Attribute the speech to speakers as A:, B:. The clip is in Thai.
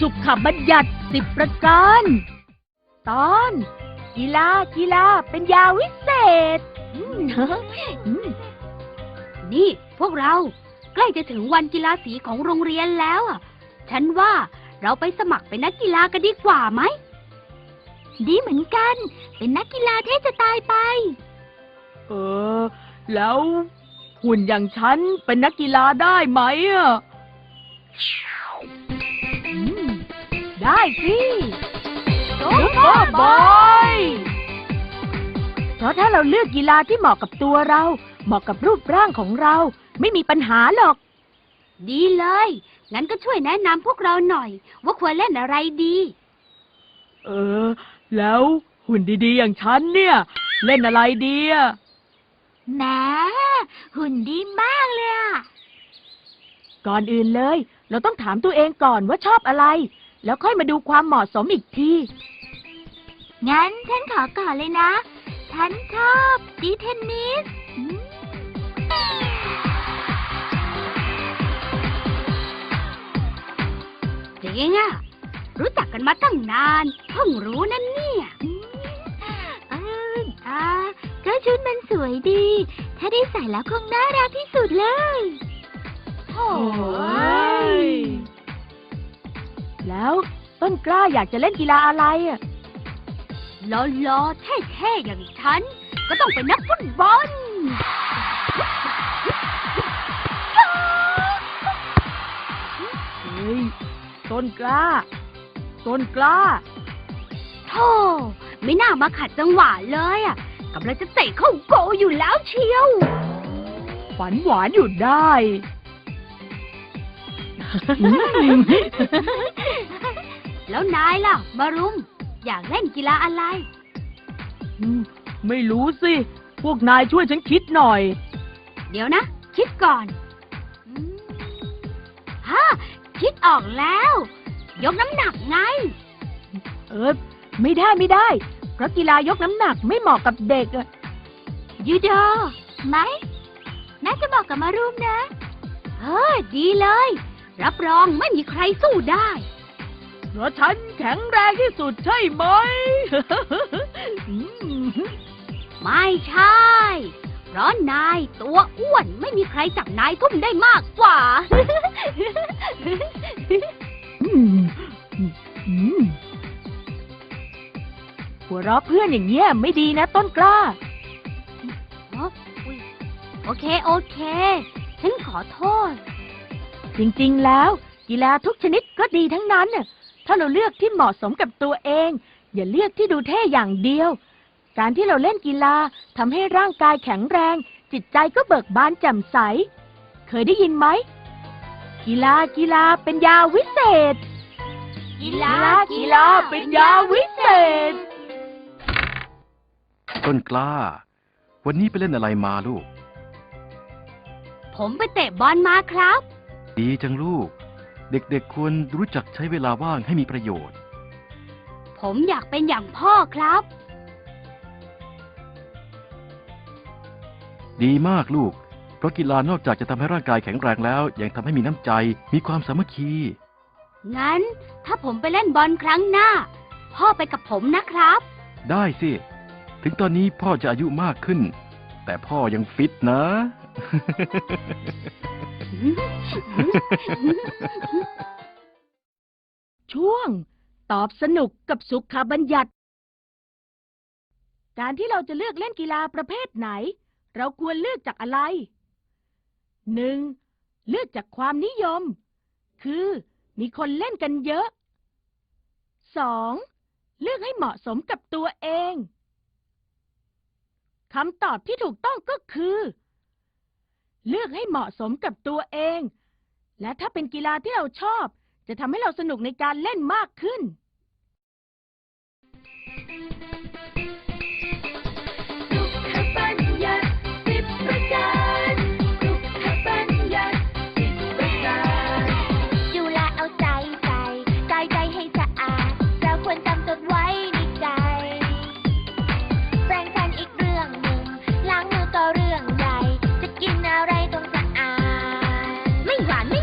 A: สุขบัญญัติสิบประการ ตอน กีฬากีฬาเป็นยาวิเศษ
B: นี่พวกเราใกล้จะถึงวันกีฬาสีของโรงเรียนแล้วอะฉันว่าเราไปสมัครเป็นนักกีฬากันดีกว่าไหม ดีเหมือนกัน เป็นนักกีฬาเท่จะตายไป
A: เออ แล้วหุ่นอย่างฉันเป็นนักกีฬาได้ไหมอะ ได้สิโอ้บอยเพราะถ้าเราเลือกกีฬาที่เหมาะกับตัวเรา เหมาะกับรูปร่างของเรา ไม่มีปัญหาหรอก
B: ดีเลย งั้นก็ช่วยแนะนำพวกเราหน่อย ว่าควรเล่นอะไรดี
A: เออ แล้วหุ่นดีๆอย่างฉันเนี่ย เล่นอะไรดีอะ
B: แหมหุ่นดีมากเลยอะ
A: ก่อนอื่นเลย เราต้องถามตัวเองก่อนว่าชอบอะไร แล้วค่อยมาดูความเหมาะสมอีกที
B: งั้นฉันขอก่อนเลยนะ ฉันชอบตีเทนนิสอืมเจ๋งอะรู้จักกันมาตั้งนานเพิ่งรู้นั่นเนี่ย เอออ่าก็ชุดมันสวยดี ถ้าได้ใส่แล้วคงน่ารักที่สุดเลย โอ้
A: ย แล้วต้นกล้าอยากจะเล่นกีฬาอะไรอะ
B: ล้อล้อๆเท่ๆอย่างฉัน ก็ต้องเป็นนักฟุตบอล
A: เฮ้ย ต้นกล้า ต้นกล้า
B: โธ่ไม่น่ามาขัดจังหวะเลยอะกำลังจะเตะเข้าโกอยู่แล้วเชียว
A: ฝันหวานอยู่ได้
B: แล้วนายล่ะมารุม อยากเล่นกีฬาอะไร
A: อืมไม่รู้สิ พวกนายช่วยฉันคิดหน่อย
B: เดี๋ยวนะ คิดก่อนอืมฮะคิดออกแล้ว ยกน้ำหนักไง
A: เออไม่ได้ไม่ได้ เพราะกีฬายกน้ำหนักไม่เหมาะกับเด็กอะ
B: ยูโดไหมน่าจะบอกกับมารุมนะ เออ ดีเลย รับรองไม่มีใครสู้ได้
A: เพราะฉันแข็งแรงที่สุดใช่ไหมอืม
B: ไม่ใช่ เพราะนายตัวอ้วนไม่มีใครจับนายทุ่มได้มากกว่า
A: อืมอืมหัวเราะเพื่อนอย่างเงี้ยไม่ดีนะต้นกล้า
B: โอเค โอเค ฉันขอโทษ
A: จริงๆแล้ว กีฬาทุกชนิดก็ดีทั้งนั้นน่ะ ถ้าเราเลือกที่เหมาะสมกับตัวเอง อย่าเลือกที่ดูเท่อย่างเดียว การที่เราเล่นกีฬาทำให้ร่างกายแข็งแรง จิตใจก็เบิกบานแจ่มใส เคยได้ยินไหม กีฬากีฬาเป็นยาวิเศษ
B: กีฬา
A: กีฬาเป็นยาวิเศษ
C: ต้นกล้า วันนี้ไปเล่นอะไรมาลูก
B: ผมไปเตะบอลมาครับ
C: ดีจังลูก เด็กๆควรรู้จักใช้เวลาว่างให้มีประโยชน์
B: ผมอยากเป็นอย่างพ่อครับ
C: ดีมากลูก เพราะกีฬานอกจากจะทำให้ร่างกายแข็งแรงแล้ว ยังทำให้มีน้ำใจ มีความสามัคคี
B: งั้น ถ้าผมไปเล่นบอลครั้งหน้า พ่อไปกับผมนะครับ
C: ได้สิ ถึงตอนนี้พ่อจะอายุมากขึ้น แต่พ่อยังฟิตนะ
A: ช่วง ตอบสนุกกับสุขบัญญัติ การที่เราจะเลือกเล่นกีฬาประเภทไหน เราควรเลือกจากอะไรหนึ่งเลือกจากความนิยม คือมีคนเล่นกันเยอะสองเลือกให้เหมาะสมกับตัวเอง คำตอบที่ถูกต้องก็คือ เลือกให้เหมาะสมกับตัวเอง และถ้าเป็นกีฬาที่เราชอบ จะทำให้เราสนุกในการเล่นมากขึ้น 完。